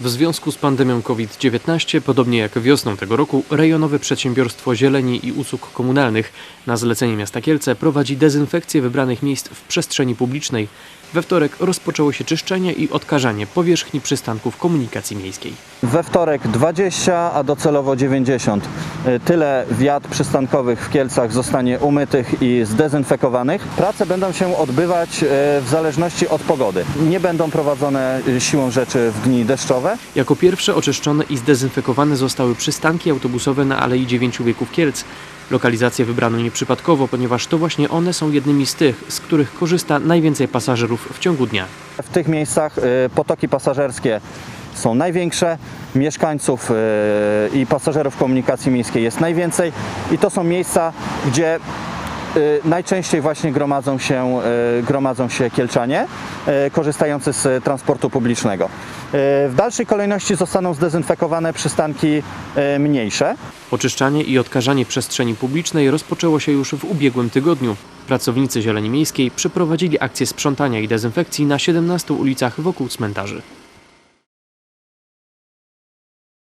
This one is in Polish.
W związku z pandemią COVID-19, podobnie jak wiosną tego roku, rejonowe przedsiębiorstwo zieleni i usług komunalnych na zlecenie miasta Kielce prowadzi dezynfekcję wybranych miejsc w przestrzeni publicznej. We wtorek rozpoczęło się czyszczenie i odkażanie powierzchni przystanków komunikacji miejskiej. We wtorek 20, a docelowo 90. Y, Tyle wiat przystankowych w Kielcach zostanie umytych i zdezynfekowanych. Prace będą się odbywać y, w zależności od pogody. Nie będą prowadzone y, siłą rzeczy w dni deszczowe. Jako pierwsze oczyszczone i zdezynfekowane zostały przystanki autobusowe na Alei Dziewięciu Wieków Kielc. Lokalizację wybrano nieprzypadkowo, ponieważ to właśnie one są jednymi z tych, z których korzysta najwięcej pasażerów w ciągu dnia. W tych miejscach potoki pasażerskie są największe, mieszkańców y, i pasażerów komunikacji miejskiej jest najwięcej i to są miejsca, gdzie y, najczęściej właśnie gromadzą się, y, gromadzą się Kielczanie korzystający z transportu publicznego. W dalszej kolejności zostaną zdezynfekowane przystanki mniejsze. Oczyszczanie i odkażanie przestrzeni publicznej rozpoczęło się już w ubiegłym tygodniu. Pracownicy Zieleni Miejskiej przeprowadzili akcję sprzątania i dezynfekcji na 17 ulicach wokół cmentarzy.